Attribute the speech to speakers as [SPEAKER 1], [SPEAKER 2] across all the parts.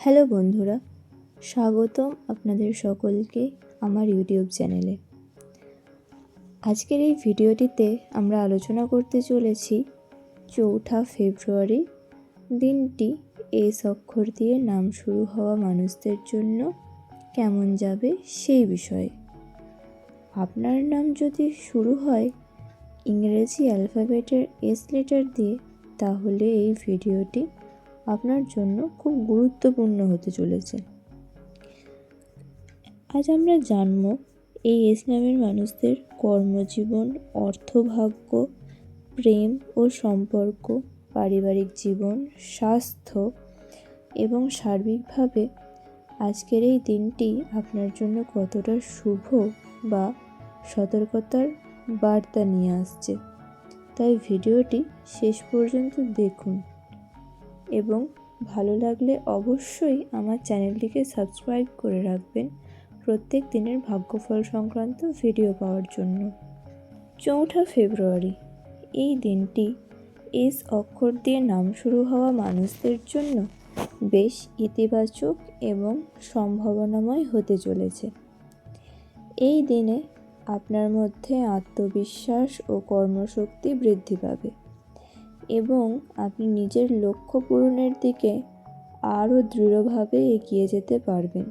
[SPEAKER 1] Hello বন্ধুরা, স্বাগতম আপনাদের সকলকে আমার ইউটিউব চ্যানেলে। আজকের এই ভিডিওটিতে আমরা আলোচনা করতে চলেছি চৌঠা ফেব্রুয়ারি দিনটি এস অক্ষর দিয়ে নাম শুরু হওয়া মানুষদের জন্য কেমন যাবে সেই বিষয়ে। আপনার নাম যদি শুরু হয় ইংরেজি অ্যালফাবেটের এস লেটার দিয়ে, তাহলে এই ভিডিওটি আপনার জন্য খুব গুরুত্বপূর্ণ হতে চলেছে। আজ আমরা জানব এই এস নামের মানুষদের কর্মজীবন, অর্থভাগ্য, প্রেম ও সম্পর্ক, পারিবারিক জীবন, স্বাস্থ্য এবং সার্বিকভাবে আজকের এই দিনটি আপনার জন্য কতটা শুভ বা সতর্কতার বার্তা নিয়ে আসছে। তাই ভিডিওটি শেষ পর্যন্ত দেখুন। এবং ভালো লাগলে অবশ্যই আমার চ্যানেলটিকে সাবস্ক্রাইব করে রাখবেন প্রত্যেক দিনের ভাগ্যফল সংক্রান্ত ভিডিও পাওয়ার জন্য। চৌঠা ফেব্রুয়ারি, এই দিনটি এস অক্ষর দিয়ে নাম শুরু হওয়া মানুষদের জন্য বেশ ইতিবাচক এবং সম্ভাবনাময় হতে চলেছে। এই দিনে আপনার মধ্যে আত্মবিশ্বাস ও কর্মশক্তি বৃদ্ধি পাবে। এবং আপনি নিজের লক্ষ্য পূরণের দিকে আরও দৃঢ়ভাবে এগিয়ে যেতে পারবেন।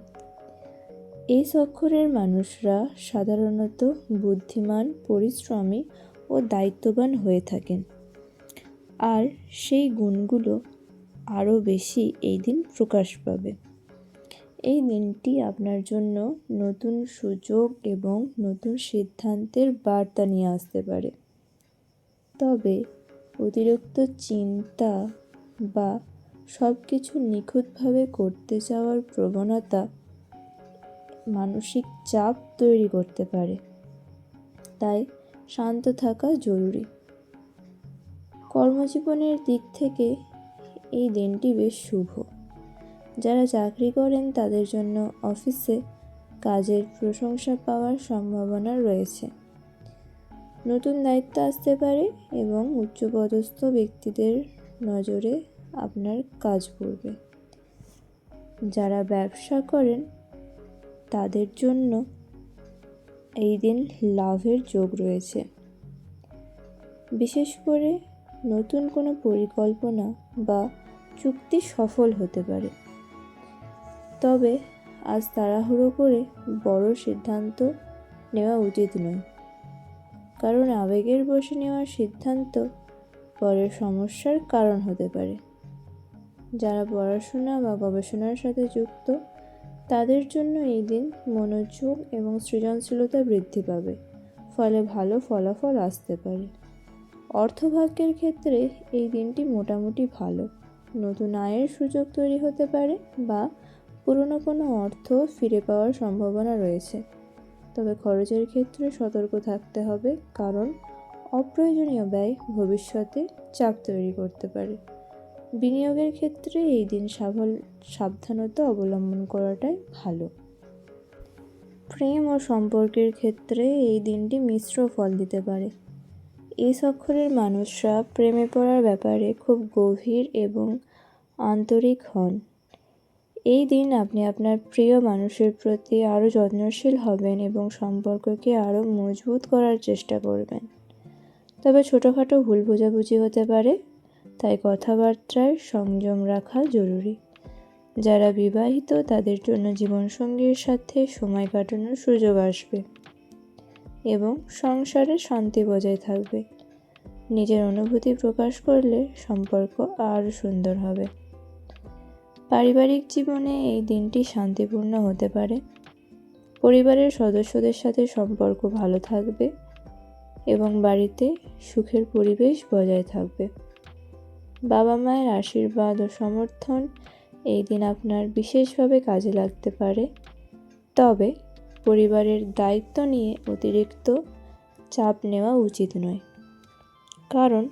[SPEAKER 1] এই অক্ষরের মানুষরা সাধারণত বুদ্ধিমান, পরিশ্রমী ও দায়িত্ববান হয়ে থাকেন। আর সেই গুণগুলো আরও বেশি এই দিন প্রকাশ পাবে। এই দিনটি আপনার জন্য নতুন সুযোগ এবং নতুন সিদ্ধান্তের বার্তা নিয়ে আসতে পারে। তবে অতিরিক্ত চিন্তা বা সব কিছু নিখুঁতভাবে করতে চাওয়ার প্রবণতা মানসিক চাপ তৈরি করতে পারে। তাই শান্ত থাকা জরুরি। কর্মজীবনের দিক থেকে এই দিনটি বেশ শুভ। যারা চাকরি করেন তাদের জন্য অফিসে কাজের প্রশংসা পাওয়ার সম্ভাবনা রয়েছে। নতুন দায়িত্ব আসতে পারে এবং উচ্চপদস্থ ব্যক্তিদের নজরে আপনার কাজ পড়বে। যারা ব্যবসা করেন, তাদের জন্য এই দিন লাভের যোগ রয়েছে। বিশেষ করে নতুন কোনো পরিকল্পনা বা চুক্তি সফল হতে পারে। তবে আজ তাড়াহুড়ো করে বড় সিদ্ধান্ত নেওয়া উচিত নয়। কারণ আবেগের বসে নেওয়ার সিদ্ধান্ত পরে সমস্যার কারণ হতে পারে। যারা পড়াশোনা বা গবেষণার সাথে যুক্ত, তাদের জন্য এই দিন মনোযোগ এবং সৃজনশীলতা বৃদ্ধি পাবে, ফলে ভালো ফলাফল আসতে পারে। অর্থভাগ্যের ক্ষেত্রে এই দিনটি মোটামুটি ভালো। নতুন আয়ের সুযোগ তৈরি হতে পারে বা পুরনো কোনো অর্থ ফিরে পাওয়ার সম্ভাবনা রয়েছে। তবে খরচের ক্ষেত্রে সতর্ক থাকতে হবে, কারণ অপ্রয়োজনীয় ব্যয় ভবিষ্যতে চাপ তৈরি করতে পারে। বিনিয়োগের ক্ষেত্রে এই দিন সাবল সাবধানতা অবলম্বন করাটাই ভালো। প্রেম ও সম্পর্কের ক্ষেত্রে এই দিনটি মিশ্র ফল দিতে পারে। এই অক্ষরের মানুষরা প্রেমে পড়ার ব্যাপারে খুব গভীর এবং আন্তরিক হন। এই দিন আপনি আপনার প্রিয় মানুষের প্রতি আরও যত্নশীল হবেন এবং সম্পর্ককে আরও মজবুত করার চেষ্টা করবেন। তবে ছোটোখাটো ভুল বোঝাবুঝি হতে পারে, তাই কথাবার্তায় সংযম রাখা জরুরি। যারা বিবাহিত, তাদের জন্য জীবনসঙ্গীর সাথে সময় কাটানোর সুযোগ আসবে এবং সংসারে শান্তি বজায় থাকবে। নিজের অনুভূতি প্রকাশ করলে সম্পর্ক আরও সুন্দর হবে। পারিবারিক জীবনে এই দিনটি শান্তিপূর্ণ হতে পারে। পরিবারের সদস্যদের সাথে সম্পর্ক ভালো থাকবে এবং বাড়িতে সুখের পরিবেশ বজায় থাকবে। বাবা মায়ের আশীর্বাদ ও সমর্থন এই দিন আপনার বিশেষভাবে কাজে লাগতে পারে। তবে পরিবারের দায়িত্ব নিয়ে অতিরিক্ত চাপ নেওয়া উচিত নয়। কারণ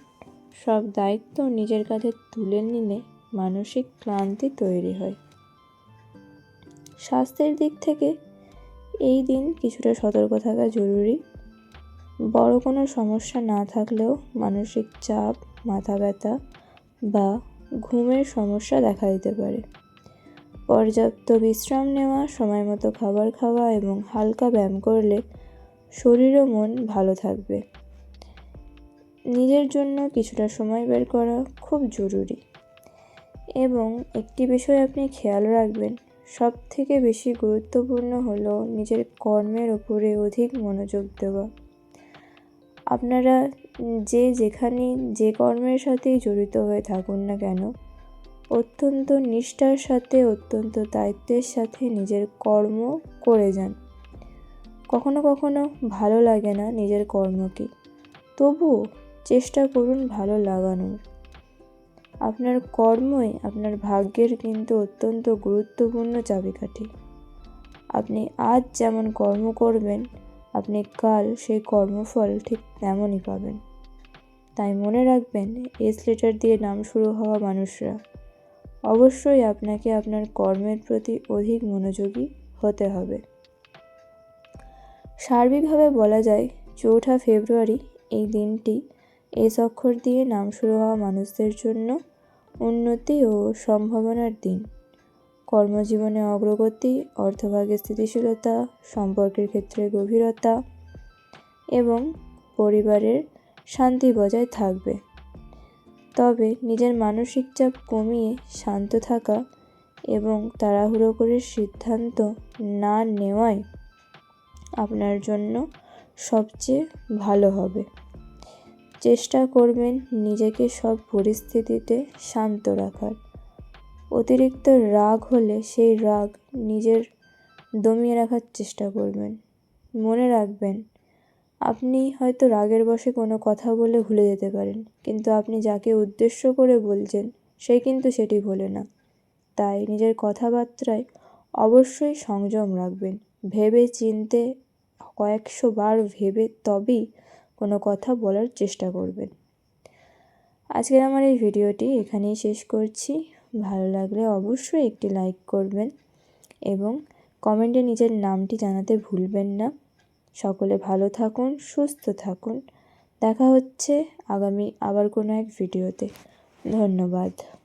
[SPEAKER 1] সব দায়িত্ব নিজের কাঁধে তুলে নিলে মানসিক ক্লান্তি তৈরি হয়। স্বাস্থ্যের দিক থেকে এই দিন কিছুটা সতর্ক থাকা জরুরি। বড় কোনো সমস্যা না থাকলেও মানসিক চাপ, মাথা ব্যথা বা ঘুমের সমস্যা দেখা দিতে পারে। পর্যাপ্ত বিশ্রাম নেওয়া, সময় মতো খাবার খাওয়া এবং হালকা ব্যায়াম করলে শরীর ও মন ভালো থাকবে। নিজের জন্য কিছুটা সময় বের করা খুব জরুরি। এবং একটি বিষয় আপনি খেয়াল রাখবেন সব থেকে বেশি গুরুত্বপূর্ণ হলো নিজের কর্মের ওপরে অধিক মনোযোগ দেওয়া। আপনারা যে যেখানে যে কর্মের সাথেই জড়িত হয়ে থাকুন না কেন, অত্যন্ত নিষ্ঠার সাথে, অত্যন্ত দায়িত্বের সাথে নিজের কর্ম করে যান। কখনো কখনো ভালো লাগে না নিজের কর্মকে। তবুও চেষ্টা করুন ভালো লাগানোর। আপনার কর্মই, আপনার ভাগ্যের কিন্তু অত্যন্ত গুরুত্বপূর্ণ চাবিকাঠি। আপনি আজ যেমন কর্ম করবেন, আপনি কাল সেই কর্মফল ঠিক তেমনই পাবেন। তাই মনে রাখবেন এস লেটার দিয়ে নাম শুরু হওয়া মানুষরা। অবশ্যই আপনাকে আপনার কর্মের প্রতি অধিক মনোযোগী হতে হবে। সার্বিকভাবে বলা যায়, চৌঠা ফেব্রুয়ারি এই দিনটি এস অক্ষর দিয়ে নাম শুরু হওয়া মানুষদের জন্য উন্নতি ও সম্ভাবনার দিন। কর্মজীবনে অগ্রগতি অর্থভাগে স্থিতিশীলতা, সম্পর্কের ক্ষেত্রে গভীরতা এবং পরিবারের শান্তি বজায় থাকবে। তবে নিজের মানসিক চাপ কমিয়ে শান্ত থাকা এবং তাড়াহুড়ো করে সিদ্ধান্ত না নেওয়াই আপনার জন্য সবচেয়ে ভালো হবে। চেষ্টা করবেন নিজেকে সব পরিস্থিতিতে শান্ত রাখার। অতিরিক্ত রাগ হলে সেই রাগ নিজের দমিয়ে রাখার চেষ্টা করবেন। মনে রাখবেন, আপনি হয়তো রাগের বশে কোনো কথা বলে ভুলে যেতে পারেন, কিন্তু আপনি যাকে উদ্দেশ্য করে বলছেন, সে কিন্তু সেটি ভোলে না। তাই নিজের কথাবার্তায় অবশ্যই সংযম রাখবেন। ভেবে চিনতে কয়েকশো বার ভেবে তবেই কোনো কথা বলার চেষ্টা করবেন। আজকের আমার এই ভিডিওটি এখানেই শেষ করছি। ভালো লাগলে অবশ্যই একটি লাইক করবেন এবং কমেন্টে নিজের নামটি জানাতে ভুলবেন না। সকলে ভালো থাকুন, সুস্থ থাকুন। দেখা হচ্ছে আগামী আবার কোনো এক ভিডিওতে। ধন্যবাদ।